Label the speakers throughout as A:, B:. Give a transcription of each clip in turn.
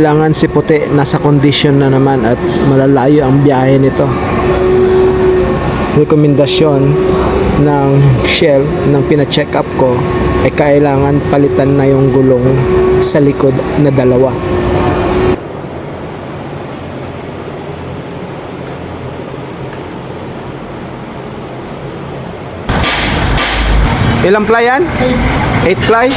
A: kailangan si puti nasa kondisyon na naman at malalayo ang biyahe nito. Rekomendasyon ng Shell ng pina-check up ko ay kailangan palitan na yung gulong sa likod na dalawa. Ilang ply yan? 8 ply?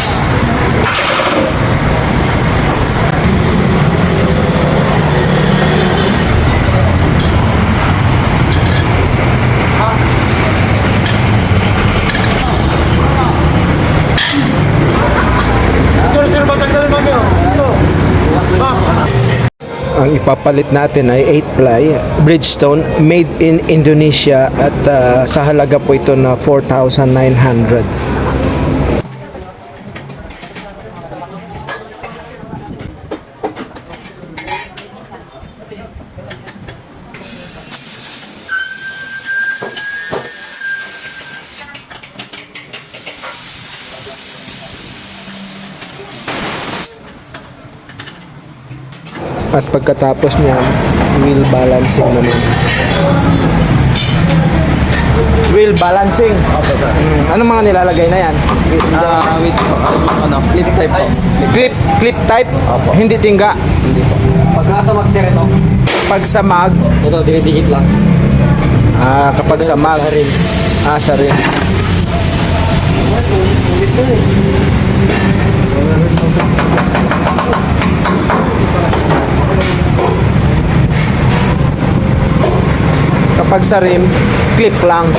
A: Ang ipapalit natin ay 8 ply Bridgestone made in Indonesia at ah, sa halaga po ito na 4,900. At pagkatapos niya, wheel balancing naman. Wheel balancing.
B: Opo, sir.
A: Hmm, anong mga nilalagay na yan?
B: Po. Ah, yung ano, flip type po.
A: Clip, clip type?
B: Opo.
A: Hindi tingga.
B: Hindi po. Pagka sa mag-sir ito,
A: Pag sa mag,
B: ito, dinidikit lang.
A: ah, kapag sa mag,
B: Sa rim.
A: ah, sa rim. Kapag sa rim, clip lang.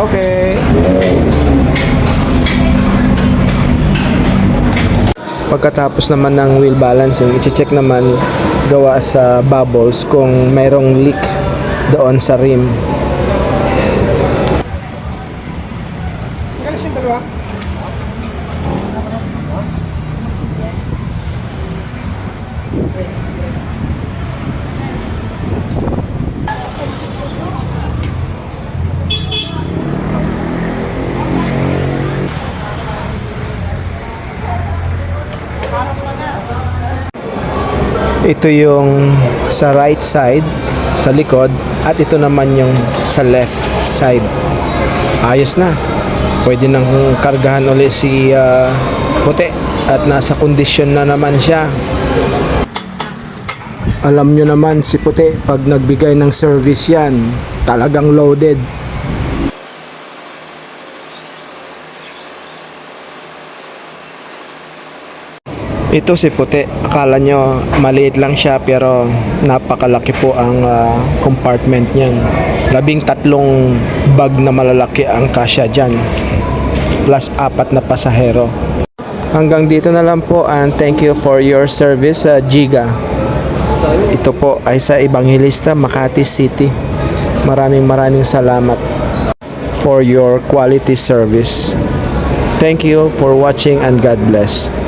A: Okay. Pagkatapos naman ng wheel balancing, i-check naman gawa sa bubbles kung mayroong leak doon sa rim. Ito yung sa right side, sa likod, at ito naman yung sa left side. Ayos na. Pwede nang kargahan uli si ah, puti at nasa kondisyon na naman siya. Alam nyo naman si puti, pag nagbigay ng service yan, talagang loaded. Ito si puti. Akala nyo maliit lang siya pero napakalaki po ang ah, compartment niyan. Labing tatlong bag na malalaki ang kasya dyan. Plus apat na pasahero. Hanggang dito na lang po and thank you for your service sa Giga. Ito po ay sa Evangelista, Makati City. Maraming maraming salamat for your quality service. Thank you for watching and God bless.